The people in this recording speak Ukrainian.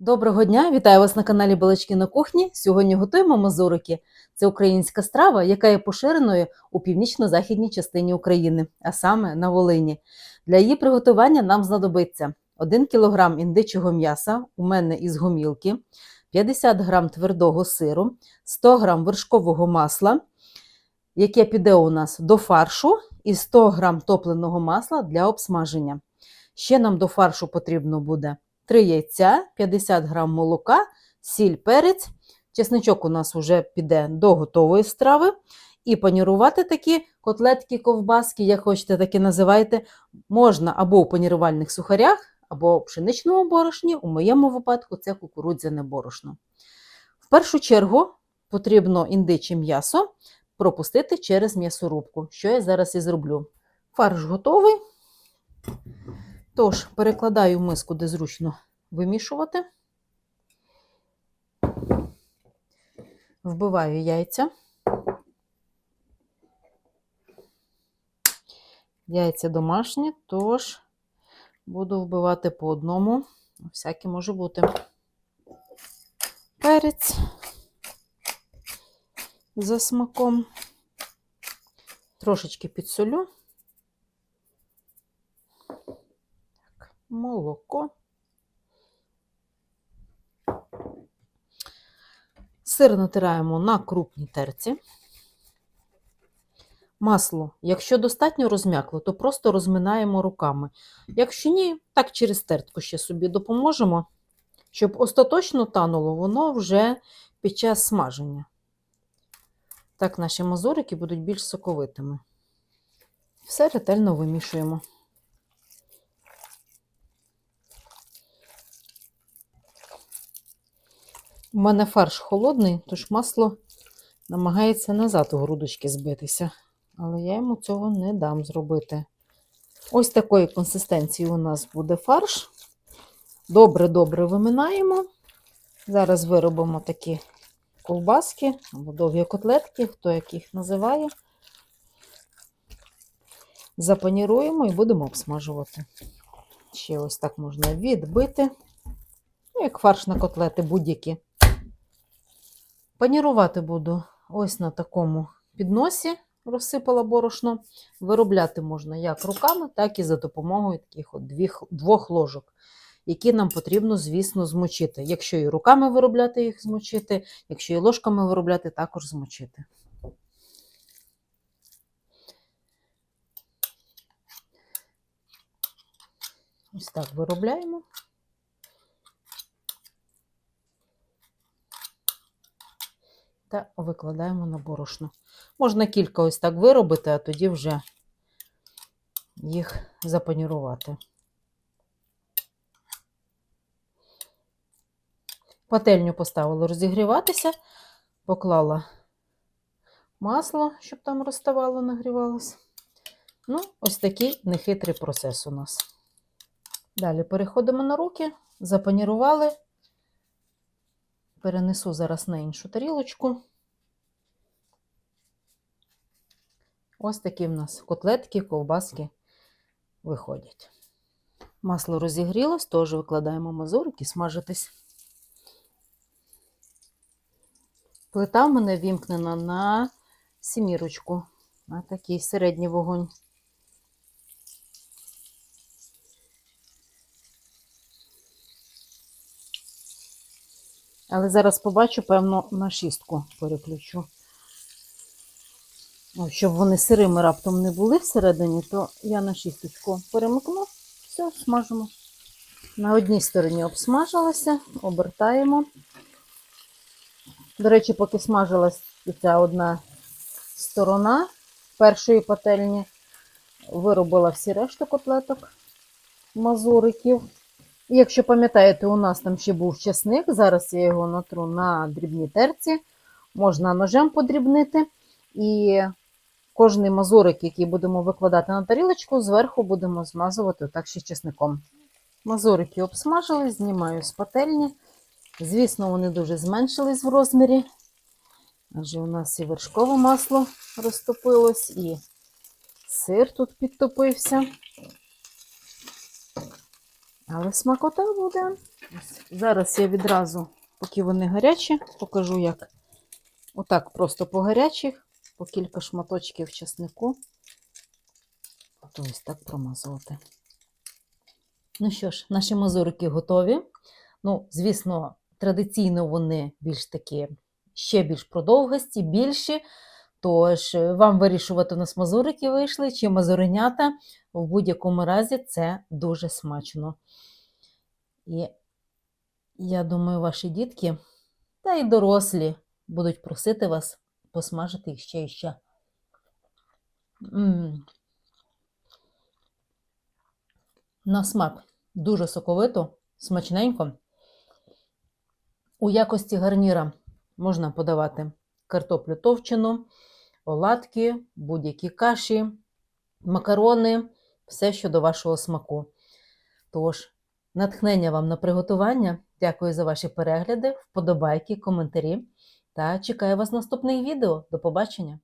Доброго дня! Вітаю вас на каналі Балачки на кухні. Сьогодні готуємо мазурики. Це українська страва, яка є поширеною у північно-західній частині України, а саме на Волині. Для її приготування нам знадобиться 1 кг індичого м'яса, у мене із гомілки, 50 г твердого сиру, 100 г вершкового масла, яке піде у нас до фаршу, і 100 г топленого масла для обсмаження. Ще нам до фаршу потрібно буде 3 яйця, 50 г молока, сіль, перець. Чесничок у нас вже піде до готової страви. І панірувати такі котлетки, ковбаски, як хочете, так і називайте, можна або у панірувальних сухарях, або у пшеничному борошні. У моєму випадку це кукурудзяне борошно. В першу чергу потрібно індиче м'ясо пропустити через м'ясорубку, що я зараз і зроблю. Фарш готовий. Тож, перекладаю в миску, де зручно вимішувати. Вбиваю яйця. Яйця домашні, тож буду вбивати по одному. Всяке може бути. Перець за смаком. Трошечки підсолю. Молоко. Сир натираємо на крупній терці. Масло, якщо достатньо розм'якло, то просто розминаємо руками. Якщо ні, так через тертку ще собі допоможемо, щоб остаточно тануло воно вже під час смаження. Так наші мазурики будуть більш соковитими. Все ретельно вимішуємо. У мене фарш холодний, тож масло намагається назад у грудочки збитися. Але я йому цього не дам зробити. Ось такої консистенції у нас буде фарш. Добре-добре виминаємо. Зараз виробимо такі ковбаски або довгі котлетки, хто як їх називає. Запаніруємо і будемо обсмажувати. Ще ось так можна відбити. Ну, як фарш на котлети будь-які. Панірувати буду ось на такому підносі, розсипала борошно. Виробляти можна як руками, так і за допомогою таких от двох ложок, які нам потрібно, звісно, змочити. Якщо і руками виробляти їх змочити, якщо і ложками виробляти, також змочити. Ось так виробляємо. Та викладаємо на борошно. Можна кілька ось так виробити, а тоді вже їх запанірувати. Пательню поставила розігріватися, поклала масло, щоб там розставало, нагрівалося. Ну, ось такий нехитрий процес у нас. Далі переходимо на руки, запанірували. Перенесу зараз на іншу тарілочку. Ось такі в нас котлетки, ковбаски виходять. Масло розігрілось, теж викладаємо мазурики смажитись. Плита в мене вімкнена на сімірочку, на такий середній вогонь. Але зараз побачу, певно, на шістку переключу. Щоб вони сирими раптом не були всередині, то я на шісточку перемикну, все, смажимо. На одній стороні обсмажилася, обертаємо. До речі, поки смажилась ця одна сторона першої пательні, виробила всі решту котлеток, мазуриків. Якщо пам'ятаєте, у нас там ще був чесник, зараз я його натру на дрібній терці, можна ножем подрібнити. І кожний мазурик, який будемо викладати на тарілочку, зверху будемо змазувати отак ще чесником. Мазурики обсмажились, знімаю з пательні. Звісно, вони дуже зменшились в розмірі. Адже у нас і вершкове масло розтопилось, і сир тут підтопився. Але смакота буде. Зараз я відразу, поки вони гарячі, покажу, як отак просто по гарячих, по кілька шматочків чеснику. От ось так промазувати. Ну що ж, наші мазурики готові. Ну, звісно, традиційно вони більш такі, ще більш продовгості, більші. Тож е, вам вирішувати, у нас мазурики вийшли чи мазуренята. В будь-якому разі це дуже смачно. І я думаю, ваші дітки та й дорослі будуть просити вас посмажити їх ще і ще. М. На смак дуже соковито, смачненько. У якості гарніра можна подавати картоплю товчену, оладки, будь-які каші, макарони, все, що до вашого смаку. Тож, натхнення вам на приготування. Дякую за ваші перегляди, вподобайки, коментарі та чекаю вас в наступних відео. До побачення!